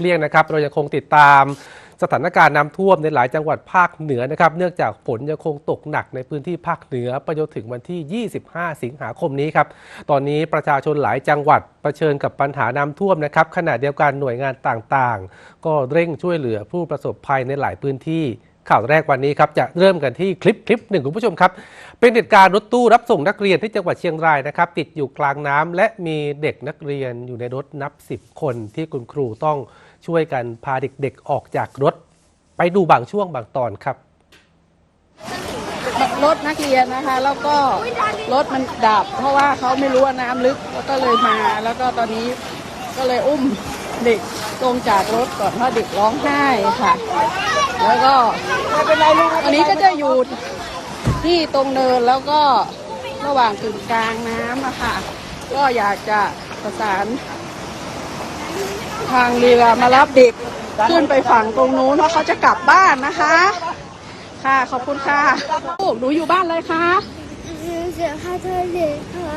เลี่ยงนะครับ เรายังคงติดตามสถานการณ์น้ำท่วมในหลายจังหวัดภาคเหนือนะครับ เนื่องจากฝนยังคงตกหนักในพื้นที่ภาคเหนือไปจนถึงวันที่ 25 สิงหาคมนี้ครับ ตอนนี้ประชาชนหลายจังหวัดเผชิญกับปัญหาน้ำท่วมนะครับขณะเดียวกันหน่วยงานต่างๆ ก็เร่งช่วยเหลือผู้ประสบภัยในหลายพื้นที่ข่าวแรกวันนี้ครับจะเริ่มกันที่คลิปคลิปหนึ่งคุณผู้ชมครับ เป็นเหตุการณ์รถตู้รับส่งนักเรียนที่จังหวัดเชียงรายนะครับ ติดอยู่กลางน้ำและมีเด็กนักเรียนอยู่ในรถนับ 10 คนที่คุณครูต้อง ช่วยกันพาเด็กๆออกจากรถ ไปดูบางช่วงบางตอนครับรถนักเรียนนะคะ แล้วก็รถมันดับ เพราะว่าเขาไม่รู้ว่าน้ำลึกแล้วก็เลยมาแล้วก็ตอนนี้ก็เลยอุ้มเด็กลงจากรถก่อนเพราะเด็กร้องไห้ค่ะ แล้วก็อันนี้ก็จะอยู่ที่ตรงเนินแล้วก็ระหว่างกึ่งกลางน้ำอะค่ะก็อยากจะประสาน ทางเรือมารับเด็กขึ้นไปฝั่งตรงนู้นเพราะเขาจะกลับบ้านนะคะ ค่ะขอบคุณค่ะลูกหนูอยู่บ้านเลยคะเสียค่าเทอมเด็กค่ะ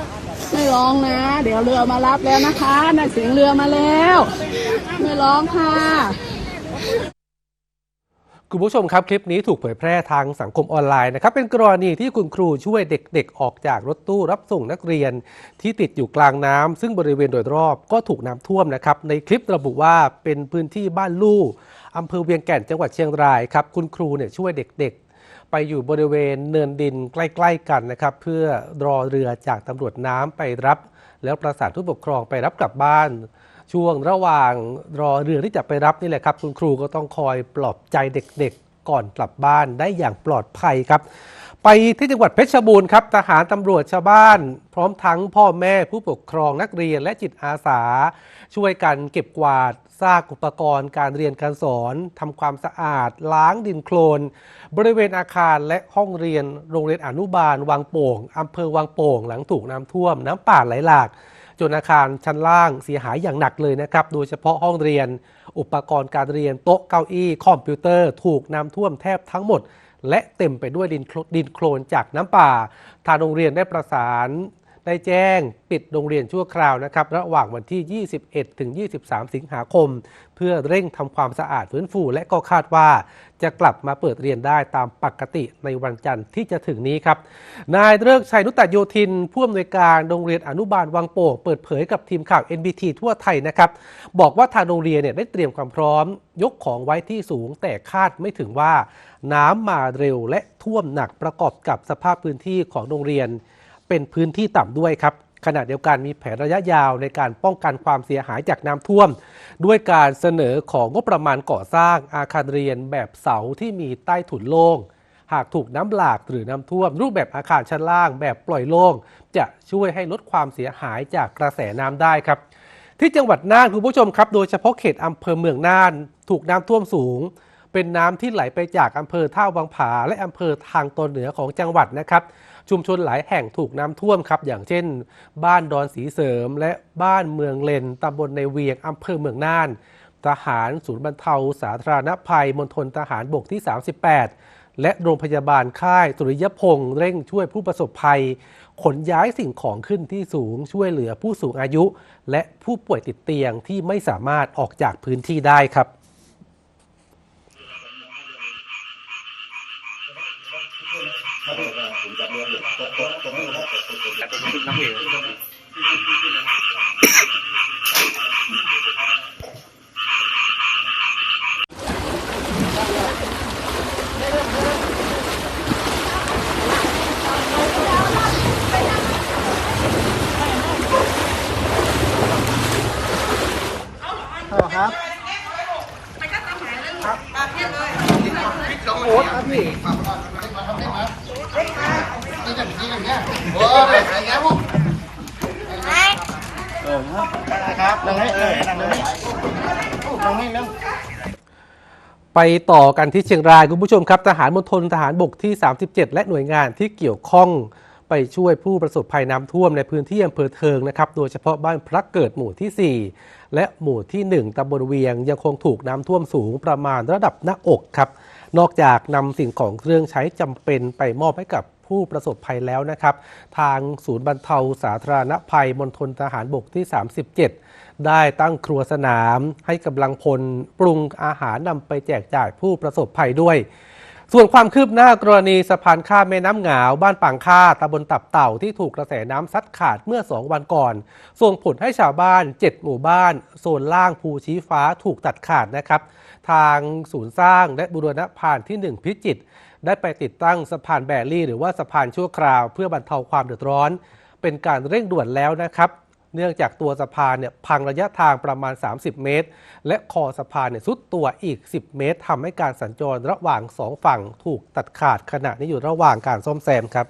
ไม่ร้องนะ เดี๋ยวเรือมารับแล้วนะคะน่าเสียงเรือมาแล้ว ไม่ร้องค่ะ คุณผู้ชมครับคลิปนี้ถูกเผยแพร่ทางสังคมออนไลน์นะครับเป็นกรณีที่คุณครูช่วยเด็กๆ ออกจากรถตู้รับส่งนักเรียน ที่ติดอยู่กลางน้ำซึ่งบริเวณโดยรอบก็ถูกน้ำท่วมนะครับในคลิประบุว่าเป็นพื้นที่บ้านลู่อำเภอเวียงแก่นจังหวัดเชียงรายครับคุณครูเนี่ยช่วยเด็กๆ ไปอยู่บริเวณเนินดินใกล้ ๆ กันนะครับเพื่อรอเรือจากตำรวจน้ำไปรับ แล้วประสานผู้ปกครองไปรับกลับบ้าน ช่วงระหว่างรอเรือที่จะไปรับนี่แหละครับ คุณครูก็ต้องคอยปลอบใจเด็กๆ ก่อนกลับบ้านได้อย่างปลอดภัยครับ ไปที่จังหวัดเพชรบูรณ์ครับทหารตำรวจชาวบ้าน พร้อมทั้งพ่อแม่ผู้ปกครองนักเรียนและจิตอาสา ช่วยกันเก็บกวาดซากอุปกรณ์การเรียนการสอนทำความสะอาด ล้างดินโคลน บริเวณอาคารและห้องเรียนโรงเรียนอนุบาลวังโป่งอำเภอวังโป่ง หลังถูกน้ำท่วมน้ำป่าไหลหลาก จนอาคารชั้นล่างเสียหายอย่างหนักเลยนะครับ โดยเฉพาะห้องเรียน อุปกรณ์การเรียนโต๊ะเก้าอี้ คอมพิวเตอร์ ถูกน้ำท่วมแทบทั้งหมด และเต็มไปด้วยดินโคลดินโคลนจากน้ำป่า ทางโรงเรียนได้ประสาน ได้แจ้งปิดโรงเรียนชั่วคราวนะครับ ระหว่างวันที่ 21 ถึง 23 สิงหาคม เพื่อเร่งทำความสะอาดฟื้นฟู และก็คาดว่า จะกลับมาเปิดเรียนได้ตามปกติในวันจันทร์ที่จะถึงนี้ครับ นายเลิกชัยนุตตโยธิน ผู้อำนวยการโรงเรียนอนุบาลวังโป่งเปิดเผยกับทีมข่าว NBT ทั่วไทยนะครับ บอกว่าทางโรงเรียนเนี่ยได้เตรียมความพร้อม ยกของไว้ที่สูง แต่คาดไม่ถึงว่า น้ำมาเร็วและท่วมหนักประกอบกับสภาพพื้นที่ของโรงเรียน เป็นพื้นที่ต่ำด้วยครับขณะเดียวกันมีแผนระยะยาวในการป้องกันความเสียหายจากน้ำท่วม ด้วยการเสนอของงบประมาณก่อสร้างอาคารเรียนแบบเสาที่มีใต้ถุนโล่ง หากถูกน้ำหลากหรือน้ำท่วม รูปแบบอาคารชั้นล่างแบบปล่อยโล่ง จะช่วยให้ลดความเสียหายจากกระแสน้ำได้ครับ ที่จังหวัดน่านคุณผู้ชมครับ โดยเฉพาะเขตอำเภอเมืองน่าน ถูกน้ำท่วมสูง เป็นน้ำที่ไหลไปจากอำเภอท่าวังผาและอำเภอทางตอนเหนือของจังหวัดนะครับ ชุมชนหลายแห่งถูกน้ำท่วมครับ อย่างเช่น บ้านดอนสีเสริม และบ้านเมืองเลนตำบลในเวียงอำเภอเมืองน่าน ทหารศูนย์บรรเทาสาธารณภัยมณฑลทหารบกที่ 38 และโรงพยาบาลค่ายสุริยพงษ์เร่งช่วยผู้ประสบภัย ขนย้ายสิ่งของขึ้นที่สูงช่วยเหลือผู้สูงอายุ และผู้ป่วยติดเตียงที่ไม่สามารถออกจากพื้นที่ได้ครับ ฮัลโหลครับโอ๊ตครับพี่ โอ้ไปไหนแล้วเออครับนั่งให้เออนั่งให้นั่งให้แล้วไปต่อกันที่เชียงรายคุณผู้ชมครับ ทหารมณฑลทหารบกที่ 37 และหน่วยงานที่เกี่ยวข้องไปช่วยผู้ประสบภัยน้ำท่วมในพื้นที่อำเภอเทิงนะครับ โดยเฉพาะบ้านพระเกิดหมู่ที่ 4 และหมู่ที่ 1ตำบลเวียง ยังคงถูกน้ำท่วมสูงประมาณระดับหน้าอกครับ นอกจากนำสิ่งของเครื่องใช้จำเป็นไปมอบให้กับ ผู้ประสบภัยแล้วนะครับ ทางศูนย์บรรเทาสาธารณภัยมณฑลทหารบกที่ 37 ได้ตั้งครัวสนามให้กำลังพลปรุงอาหารนำไปแจกจ่ายผู้ประสบภัยด้วยส่วนความคืบหน้ากรณีสะพานข้ามแม่น้ำหงาว บ้านปางค่าตำบลตับเต่าที่ถูกกระแสน้ำซัดขาดเมื่อ 2 วันก่อน ส่งผลให้ชาวบ้าน 7 หมู่บ้าน โซนล่างภูชี้ฟ้าถูกตัดขาดนะครับ ทางศูนย์สร้างและบุรณะพานที่ 1 พิจิตร ได้ไปติดตั้งสะพานแบรี่หรือว่าสะพานชั่วคราว เพื่อบรรเทาความเดือดร้อน เป็นการเร่งด่วนแล้วนะครับ เนื่องจากตัวสะพานเนี่ยพังระยะทางประมาณ 30 เมตร และคอสะพานเนี่ยซุดตัวอีก 10 เมตรทำให้การสัญจรระหว่างสองฝั่งถูกตัดขาดขณะนี้อยู่ระหว่างการซ่อมแซมครับ